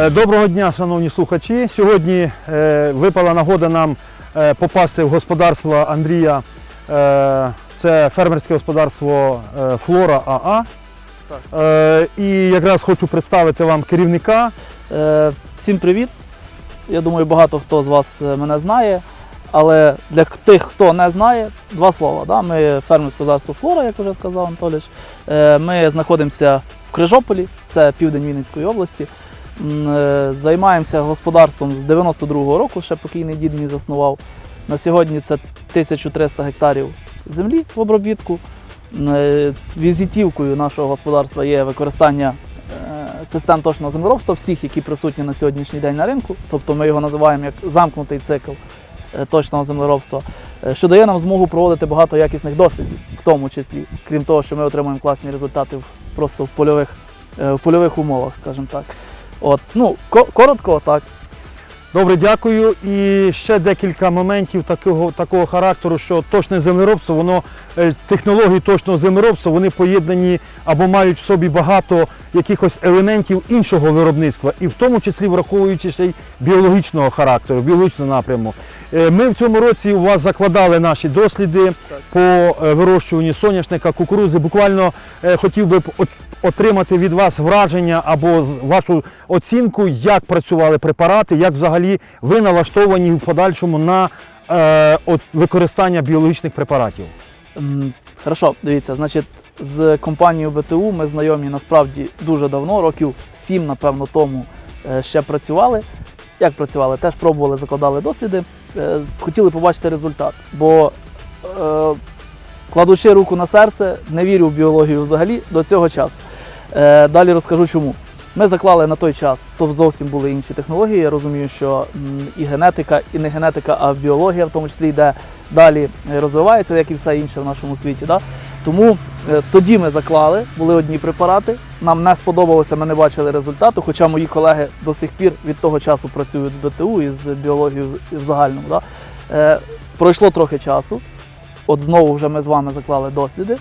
Е, Доброго дня, шановні слухачі. Сьогодні е, випала нагода нам е, попасти в господарство Андрія. Це фермерське господарство Флора АА. Так. І якраз хочу представити вам керівника. Всім привіт! Я думаю, багато хто з вас мене знає. Але для тих, хто не знає, два слова. Да? Ми фермерське господарство Флора, як вже сказав Анатолійович. Е, Ми знаходимося в Крижополі, це південь Вінницької області. Е, Займаємося господарством з 92-го року, ще покійний дід мій заснував. На сьогодні це 1300 гектарів землі в обробітку. Е, Візитівкою нашого господарства є використання е, систем точного землеробства, всіх, які присутні на сьогоднішній день на ринку. Тобто ми його називаємо як замкнутий цикл точного землеробства, що дає нам змогу проводити багато якісних дослідів, в тому числі, крім того, що ми отримуємо класні результати просто в польових, в польових умовах, скажімо так. От, ну, ко- коротко, так. Добре, дякую. І ще декілька моментів такого, такого характеру, що точне землеробство, воно е, технології точного землеробства, вони поєднані або мають в собі багато якихось елементів іншого виробництва, і в тому числі враховуючи ще й біологічного характеру, біологічного напряму. Е, Ми в цьому році у вас закладали наші досліди Так. по е, вирощуванню соняшника, кукурузи. Буквально хотів би отримати від вас враження або вашу оцінку, як працювали препарати, як взагалі ви налаштовані в подальшому на е, от, використання біологічних препаратів. Хорошо, дивіться, значить, з компанією БТУ ми знайомі насправді дуже давно, років сім, напевно, тому е, ще працювали. Як працювали? Теж пробували, закладали досліди, е, хотіли побачити результат. Бо е, кладучи руку на серце, не вірю в біологію взагалі до цього часу. Е, далі розкажу чому. Ми заклали на той час, то зовсім були інші технології. Я розумію, що і генетика, і не генетика, а біологія, в тому числі йде далі е, розвивається, як і все інше в нашому світі. Да? Тому е, тоді ми заклали, були одні препарати. Нам не сподобалося, ми не бачили результату. Хоча мої колеги до сих пір від того часу працюють з БТУ і з біологією в загальному. Да? Пройшло трохи часу. От знову вже ми з вами заклали досліди.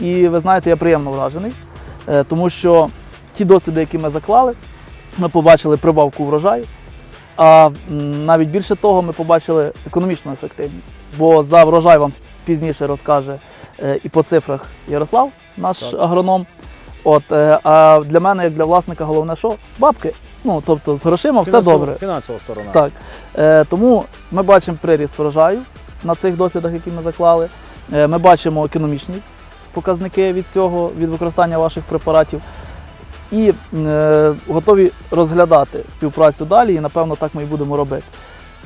І ви знаєте, я приємно вражений, тому що ті досліди, які ми заклали, ми побачили прибавку врожаю. А навіть більше того, ми побачили економічну ефективність. Бо за врожай вам пізніше розкаже е, і по цифрах Ярослав, наш Так. агроном. От, е, а для мене, як для власника, головне, що бабки. Ну, тобто з грошима все добре. Фінансова сторона. Так. Е, тому ми бачимо приріст врожаю на цих дослідах, які ми заклали. Е, ми бачимо економічні показники від цього, від використання ваших препаратів. І е, готові розглядати співпрацю далі, і напевно так ми і будемо робити.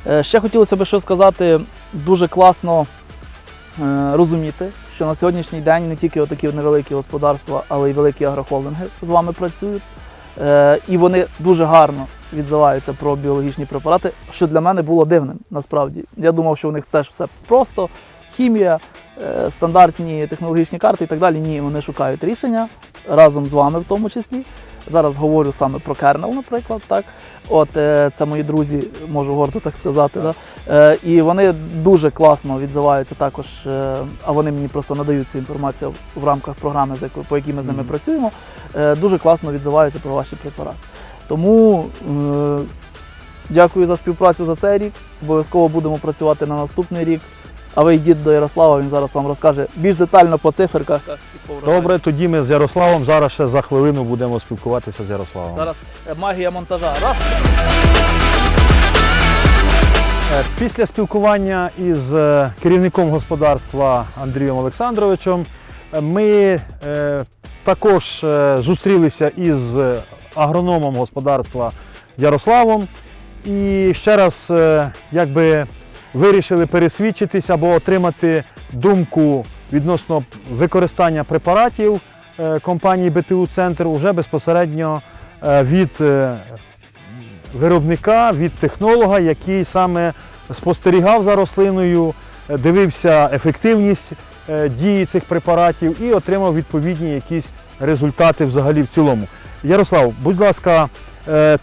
Е, ще хотілося б що сказати, дуже класно е, розуміти, що на сьогоднішній день не тільки такі невеликі господарства, але й великі агрохолдинги з вами працюють. Е, і вони дуже гарно відзиваються про біологічні препарати, що для мене було дивним насправді. Я думав, що у них теж все просто, хімія, стандартні технологічні карти і так далі. Ні, вони шукають рішення разом з вами в тому числі. Зараз говорю саме про кернел, наприклад. Так? От е, це мої друзі, можу гордо так сказати. Да? Е, і вони дуже класно відзиваються також, е, а вони мені просто надають цю інформацію в рамках програми, по якій ми з ними Мгм. працюємо. Е, дуже класно відзиваються про ваші препарати. Тому е, дякую за співпрацю за цей рік. Обов'язково будемо працювати на наступний рік. А ви йдіть до Ярослава, він зараз вам розкаже більш детально по циферках. Добре, тоді ми з Ярославом зараз ще за хвилину будемо спілкуватися з Ярославом. Зараз е, магія монтажа. Раз. Е, Після спілкування із е, керівником господарства Андрієм Олександровичем ми також зустрілися із агрономом господарства Ярославом і ще раз якби вирішили пересвідчитись або отримати думку відносно використання препаратів е, компанії БТУ Центр уже безпосередньо е, від е, виробника, від технолога, який саме спостерігав за рослиною, дивився ефективність дії цих препаратів і отримав відповідні якісь результати взагалі в цілому. Ярослав, будь ласка,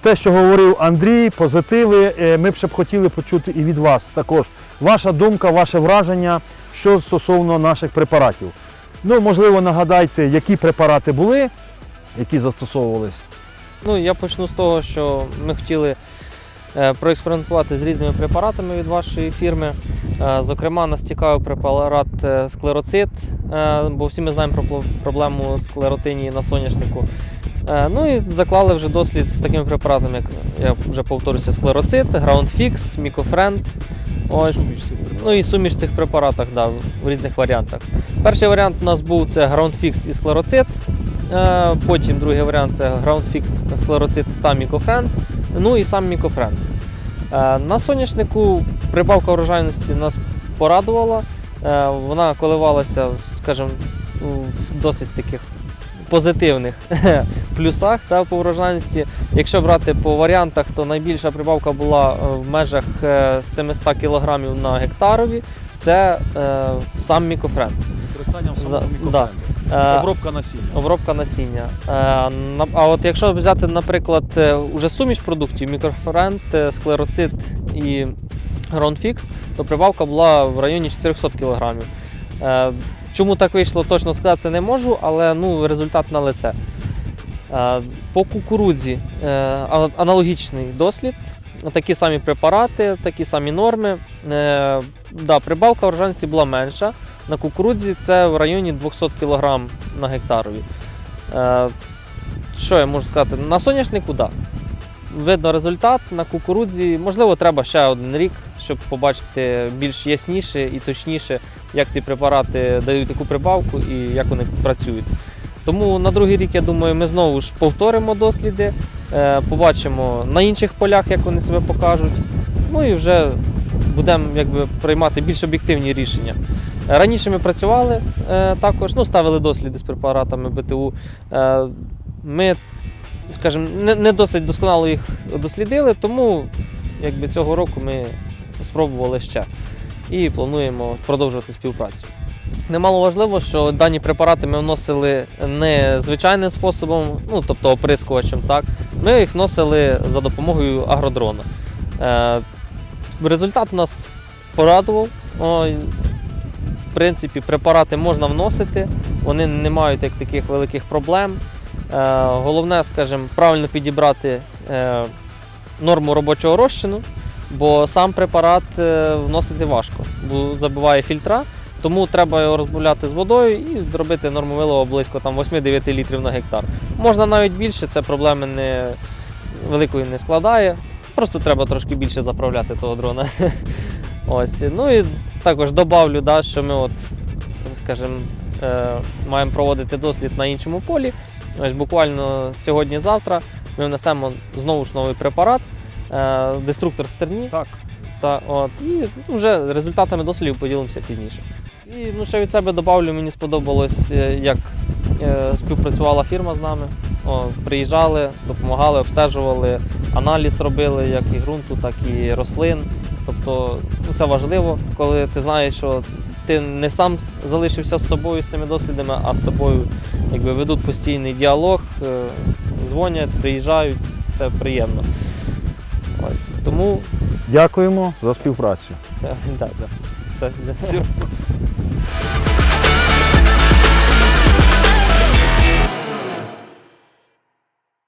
те, що говорив Андрій, позитиви, е, ми б ще б хотіли почути і від вас також. Ваша думка, ваше враження, що стосовно наших препаратів. Ну, можливо, нагадайте, які препарати були, які застосовувались. Ну, я почну з того, що ми хотіли е, проекспериментувати з різними препаратами від вашої фірми. Е, Зокрема, нас цікавив препарат е, склероцит, е, бо всі ми знаємо про проблему склеротинії на соняшнику. Е, Ну і заклали вже дослід з такими препаратами, як я вже повторюся, склероцит, GroundFix, Мікофренд. Ось. Ну і суміш цих препаратах да, в різних варіантах. Перший варіант у нас був це GroundFix і склероцит. Е, Потім другий варіант це GroundFix, склероцит та мікофренд. Ну і сам мікофренд. На соняшнику прибавка урожайності нас порадувала. Е, Вона коливалася, скажімо, в досить таких позитивних плюсах та по урожайності. Якщо брати по варіантах, то найбільша прибавка була е, в межах е, 700 кг на гектарові. Це е, сам мікофренд. Використанням самого мікофренду. Е, Обробка насіння. Обробка насіння. Е, А от якщо взяти, наприклад, е, уже суміш продуктів, мікрофренд, е, склероцит і гронфікс, то прибавка була в районі 400 кг. Чому так вийшло, точно сказати не можу, але ну, результат на лице. Е, По кукурудзі е, аналогічний дослід, такі самі препарати, такі самі норми. Е, Да, прибавка врожайності була менша. На кукурудзі це в районі 200 кг на гектарові. Що я можу сказати? На соняшнику, так. Видно результат на кукурудзі. Можливо, треба ще один рік, щоб побачити більш ясніше і точніше, як ці препарати дають таку прибавку і як вони працюють. Тому на другий рік, я думаю, ми знову ж повторимо досліди, е, побачимо на інших полях, як вони себе покажуть. Ну і вже будемо приймати більш об'єктивні рішення. Раніше ми працювали е, також, ну, ставили досліди з препаратами БТУ. Е, ми, скажімо, не досить досконало їх дослідили, тому якби, цього року ми спробували ще і плануємо продовжувати співпрацю. Немало важливо, що дані препарати ми вносили не звичайним способом, ну тобто оприскувачем, так. Ми їх вносили за допомогою агродрона. Е, результат нас порадував. Ой, в принципі, препарати можна вносити, вони не мають як таких великих проблем. Е, головне, скажімо, правильно підібрати е, норму робочого розчину, бо сам препарат е, вносити важко, бо забиває фільтра, тому треба його розбавляти з водою і робити норму вилова близько там, 8-9 літрів на гектар. Можна навіть більше, це проблеми не, великої не складає. Просто треба трошки більше заправляти того дрона. Ось. Ну і також добавлю, да, що ми, от, скажімо, е, маємо проводити дослід на іншому полі. Ось буквально сьогодні-завтра ми внесемо знову ж новий препарат, деструктор стерні. Так. Та, от, і вже результатами дослідів поділимося пізніше. І ну, ще від себе добавлю, мені сподобалось, е, як е, співпрацювала фірма з нами. О, приїжджали, допомагали, обстежували, аналіз робили як і ґрунту, так і рослин. Тобто ну, це важливо, коли ти знаєш, що ти не сам залишився з собою з цими дослідами, а з тобою якби, ведуть постійний діалог, е, дзвонять, приїжджають, це приємно. Ось, тому Дякуємо за співпрацю. це, так, так. це,